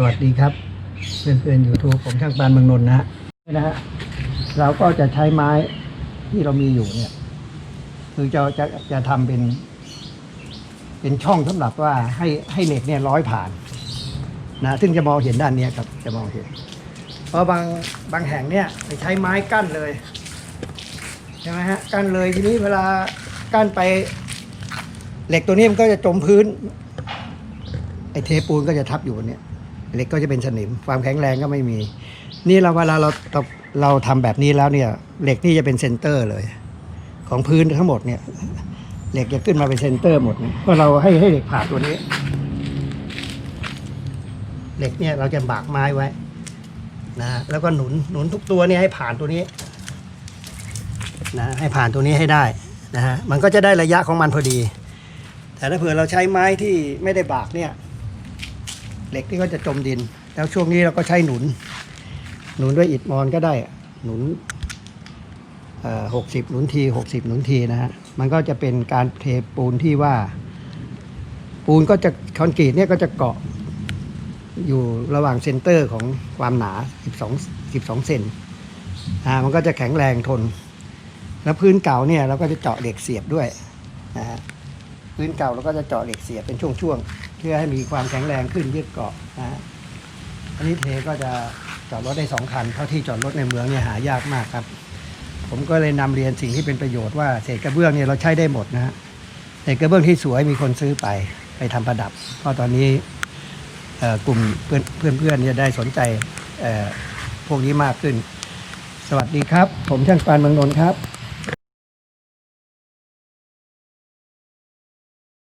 สวัสดีครับ เพื่อนเพื่อยูทูบผมช่างปานเมืองนนท์นะฮะนี่นะฮะเราก็จะใช้ไม้ที่เรามีอยู่เนี่ย คือจะจะจะทำเป็น เป็นช่องสำหรับว่าให้ให้เหล็กเนี่ยร้อยผ่านนะซึ่งจะมองเห็นด้านเนี้ยครับ จะมองเห็น เพราะบางบางแห่งเนี่ยไปใช้ไม้กั้นเลยใช่ไหมฮะกั้นเลยทีนี้เวลากั้นไป เหล็กตัวนี้มันก็จะจมพื้น ไอ้เทปูนก็จะทับอยู่บนเนี้ย เหล็กก็จะเป็นสนิม ความแข็งแรงก็ไม่มี นี่เราเวลาเราเราเราทำแบบนี้แล้วเนี่ย เหล็กนี่จะเป็นเซนเตอร์เลย ของพื้นทั้งหมดเนี่ย เหล็กจะขึ้นมาเป็นเซนเตอร์หมดเนี่ยก็เราให้ให้เหล็กผ่าตัวนี้ เหล็กเนี่ยเราจะบากไม้ไว้นะฮะแล้วก็หนุนหนุนทุกตัวเนี่ยให้ผ่านตัวนี้นะให้ผ่านตัวนี้ให้ได้นะฮะมันก็จะได้ระยะของมันพอดี แต่ถ้าเผื่อเราใช้ไม้ที่ไม่ได้บากเนี่ย เหล็กนี่ก็จะจมดิน แล้วช่วงนี้เราก็ใช้หนุน หนุนด้วยอิฐมอนก็ได้ หนุนหกสิบหนุนทีหกสิบหนุนทีนะฮะ มันก็จะเป็นการเทปูนที่ว่า ปูนก็จะคอนกรีตเนี่ยก็จะเกาะอยู่ระหว่างเซนเตอร์ของความหนา 12 12เซนอ่ามันก็จะแข็งแรงทน แล้วพื้นเก่าเนี่ยเราก็จะเจาะเหล็กเสียบด้วยนะฮะพื้นเก่าเราก็จะเจาะเหล็กเสียบเป็นช่วงๆ เพื่อให้มีความแข็งแรงขึ้นยึดเกาะนะฮะอันนี้เทก็จะจอดรถได้สองคันเท่าที่จอดรถในเมืองเนี่ยหายากมากครับ ผมก็เลยนำเรียนสิ่งที่เป็นประโยชน์ว่าเศษกระเบื้องเนี่ยเราใช้ได้หมดนะฮะเศษกระเบื้องที่สวยมีคนซื้อไปไปทำประดับ เพราะตอนนี้กลุ่มเพื่อนเพื่อนเนี่ยได้สนใจพวกนี้มากขึ้น สวัสดีครับ ผมช่างปานเมืองนนท์ครับ